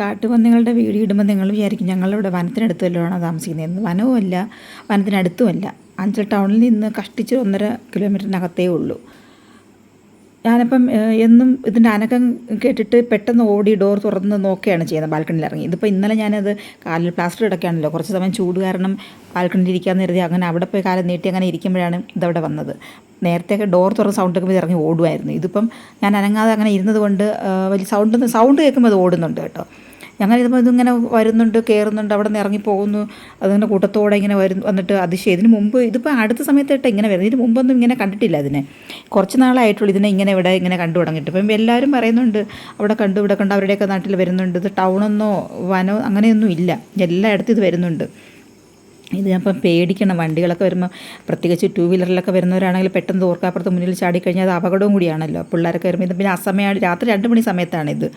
കാട്ടുപന്നികളുടെ video ഇടുമ്പോൾ നിങ്ങൾ വിചാരിക്കും ഞങ്ങളിവിടെ വനത്തിനടുത്ത് വല്ലതാണോ താമസിക്കുന്നത് വനവുമല്ല വനത്തിനടുത്തുമല്ല. അഞ്ചൽ ടൗണിൽ നിന്ന് കഷ്ടിച്ച് ഒന്നര കിലോമീറ്ററിനകത്തേ ഉള്ളൂ. ഞാനപ്പം എന്നും ഇതിന്റെ അനക്കം കേട്ടിട്ട് പെട്ടെന്ന് ഓടി ഡോർ തുറന്ന് നോക്കുകയാണ് ചെയ്യുന്നത് ബാൽക്കണിയിൽ ഇറങ്ങി. ഇതിപ്പോൾ ഇന്നലെ ഞാനത് കാലിൽ പ്ലാസ്റ്റർ ഇടയ്ക്കാണല്ലോ കുറച്ച് സമയം ചൂട് കാരണം ബാൽക്കണിയിൽ ഇരിക്കാമെന്ന് കരുതി അങ്ങനെ അവിടെ പോയി കാലം നീട്ടി അങ്ങനെ ഇരിക്കുമ്പോഴാണ് ഇതവിടെ വന്നത്. നേരത്തെയൊക്കെ ഡോർ തുറന്ന് സൗണ്ട് കേൾക്കുമ്പോൾ ഇറങ്ങി ഓടുമായിരുന്നു. ഇതിപ്പം ഞാൻ അനങ്ങാതെ അങ്ങനെ ഇരുന്നത് കൊണ്ട് വലിയ സൗണ്ട് സൗണ്ട് കേൾക്കുമ്പോൾ അത് ഓടുന്നുണ്ട് കേട്ടോ. ഞങ്ങൾ ഇതുപോലെ ഇതിങ്ങനെ വരുന്നുണ്ട് കയറുന്നുണ്ട് അവിടെ നിന്ന് ഇറങ്ങി പോകുന്നു. അതിങ്ങനെ കൂട്ടത്തോടെ ഇങ്ങനെ വരും വന്നിട്ട് അതിശയം. ഇതിന് മുമ്പ് ഇതിപ്പോൾ അടുത്ത സമയത്തായിട്ട് ഇങ്ങനെ വരുന്നത് ഇതിന് മുമ്പൊന്നും ഇങ്ങനെ കണ്ടിട്ടില്ല അതിനെ കുറച്ച് നാളായിട്ടുള്ളൂ ഇതിനെ ഇങ്ങനെ ഇവിടെ ഇങ്ങനെ കണ്ടു തുടങ്ങിയിട്ട്. ഇപ്പം എല്ലാവരും പറയുന്നുണ്ട് അവിടെ കണ്ടു ഇവിടെ കണ്ടു അവരുടെയൊക്കെ നാട്ടിൽ വരുന്നുണ്ട്. ഇത് ടൗണൊന്നോ വനോ അങ്ങനെയൊന്നും ഇല്ല. എല്ലായിടത്തും ഇത് വരുന്നുണ്ട്. ഇത് അപ്പം പേടിക്കണം. വണ്ടികളൊക്കെ വരുമ്പോൾ പ്രത്യേകിച്ച് ടൂ വീലറിലൊക്കെ വരുന്നവരാണെങ്കിൽ പെട്ടെന്ന് തോർക്കാപ്പുറത്ത് മുന്നിൽ ചാടിക്കഴിഞ്ഞാൽ അത് അപകടവും കൂടിയാണല്ലോ. പിള്ളേരൊക്കെ വരുമ്പോൾ ഇത് പിന്നെ അസമയമാണ് രാത്രി രണ്ട് മണി സമയത്താണ് ഇത്.